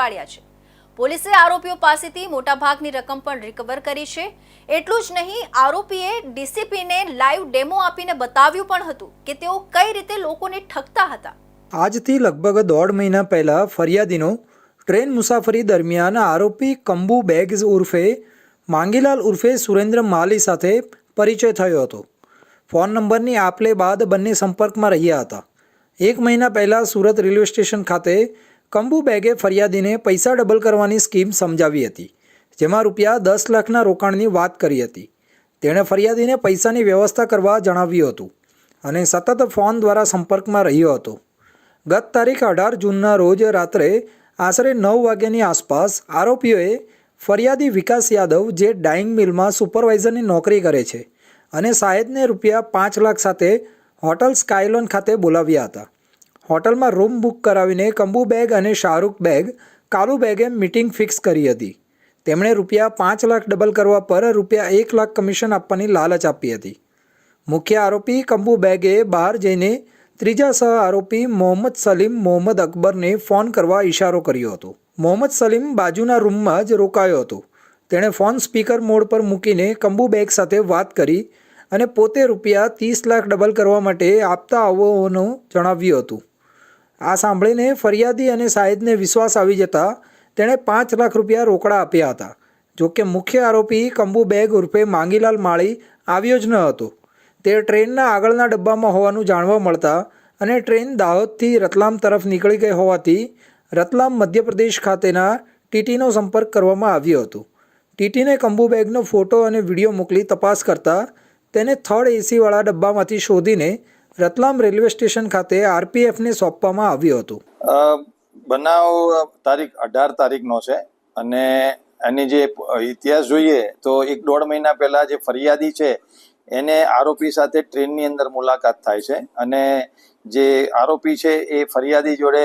પાડ્યા છે. પોલીસે આરોપીઓ પાસેથી મોટાભાગની રકમ પણ રિકવર કરી છે. એટલું જ નહીં, આરોપીએ ડીસીપીને લાઈવ ડેમો આપીને બતાવ્યું પણ હતું કે તેઓ કઈ રીતે લોકોને ઠગતા હતા. આજથી લગભગ દોઢ મહિના પહેલાં ફરિયાદીનો ટ્રેન મુસાફરી દરમિયાન આરોપી કંબુ બેગ્સ ઉર્ફે માંગીલાલ ઉર્ફે સુરેન્દ્ર માલી સાથે પરિચય થયો હતો. ફોન નંબરની આપલે બાદ બંને સંપર્કમાં રહ્યા હતા. એક મહિના પહેલાં સુરત રેલવે સ્ટેશન ખાતે કંબુ બેગે ફરિયાદીને પૈસા ડબલ કરવાની સ્કીમ સમજાવી હતી, જેમાં રૂપિયા દસ લાખના રોકાણની વાત કરી હતી. તેણે ફરિયાદીને પૈસાની વ્યવસ્થા કરવા જણાવ્યું હતું અને સતત ફોન દ્વારા સંપર્કમાં રહ્યો હતો. ગત તારીખ અઢાર જૂનના રોજ રાત્રે આશરે નવ વાગ્યાની આસપાસ આરોપીઓએ ફરિયાદી વિકાસ યાદવ જે ડાઇંગ મિલમાં સુપરવાઇઝરની નોકરી કરે છે અને સાહેદને રૂપિયા પાંચ લાખ સાથે હોટલ સ્કાયલોન ખાતે બોલાવ્યા હતા. હોટલમાં રૂમ બુક કરાવીને કંબુ બેગ અને શાહરૂખ બેગ, કાલુ બેગે મિટિંગ ફિક્સ કરી હતી. તેમણે રૂપિયા પાંચ લાખ ડબલ કરવા પર રૂપિયા એક લાખ કમિશન આપવાની લાલચ આપી હતી. મુખ્ય આરોપી કંબુ બેગે બહાર જઈને ત્રીજા સહ આરોપી મોહમ્મદ સલીમ મોહમ્મદ અકબરને ફોન કરવા ઇશારો કર્યો હતો. મોહમ્મદ સલીમ બાજુના રૂમમાં જ રોકાયો હતો. તેણે ફોન સ્પીકર મોડ પર મૂકીને કંબુ બેગ સાથે વાત કરી અને પોતે રૂપિયા ત્રીસ લાખ ડબલ કરવા માટે આપતા આવવાનું જણાવ્યું હતું. આ સાંભળીને ફરિયાદી અને સાહિદને વિશ્વાસ આવી જતા તેણે પાંચ લાખ રૂપિયા રોકડા આપ્યા હતા. જોકે મુખ્ય આરોપી કંબુ બેગ ઉર્ફે માંગીલાલ માળી આવ્યો જ ન હતો. તે ટ્રેનના આગળના ડબ્બામાં હોવાનું જાણવા મળતા અને ટ્રેન દાહોદથી રતલામ તરફ નીકળી ગઈ હોવાથી રતલામ મધ્યપ્રદેશ ખાતેના ટીટીનો સંપર્ક કરવામાં આવ્યો હતો. ટીટીને કંબુ બેગનો ફોટો અને વીડિયો મોકલી તપાસ કરતા તેને થર્ડ એસીવાળા ડબ્બામાંથી શોધીને રતલામ રેલવે સ્ટેશન ખાતે આરપીએફને સોંપવામાં આવ્યું હતું. બનાવ તારીખ અઢાર તારીખનો છે અને એની જે ઇતિહાસ જોઈએ તો એક દોઢ મહિના પહેલા જે ફરિયાદી છે, એને આરોપી સાથે ટ્રેનની અંદર મુલાકાત થાય છે અને જે આરોપી છે એ ફરિયાદી જોડે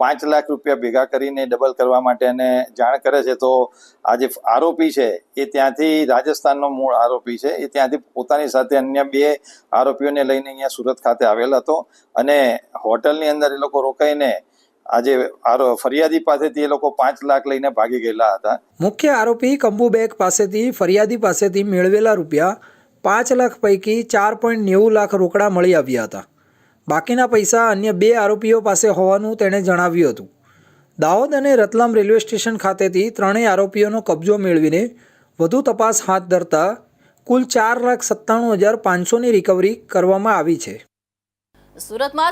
પાંચ લાખ રૂપિયા ભેગા કરીને ડબલ કરવા માટે એને જાણ કરે છે, તો આ જે આરોપી છે, એ ત્યાંથી રાજસ્થાનનો મૂળ આરોપી છે. એ ત્યાંથી પોતાની સાથે અન્ય બે આરોપીઓને લઈને અહીંયા સુરત ખાતે આવેલ હતો અને હોટલની અંદર એ લોકો રોકાઈને આજે આરો, ફરિયાદી પાસેથી એ લોકો પાંચ લાખ લઈને ભાગી ગયેલા હતા. મુખ્ય આરોપી કંબુ બેગ પાસેથી, ફરિયાદી પાસેથી મેળવેલા રૂપિયા પાંચ લાખ પૈકી ચાર પોઈન્ટ નેવું લાખ રોકડા મળી આવ્યા હતા. બાકીના પૈસા અન્ય બે આરોપીઓ પાસે હોવાનું તેણે જણાવ્યું હતું. દાહોદ અને રતલામ રેલવે સ્ટેશન ખાતેથી ત્રણેય આરોપીઓનો કબજો મેળવીને વધુ તપાસ હાથ ધરતા કુલ ચાર લાખ સત્તાણું હજાર પાંચસોની રિકવરી કરવામાં આવી છે. સુરતમાં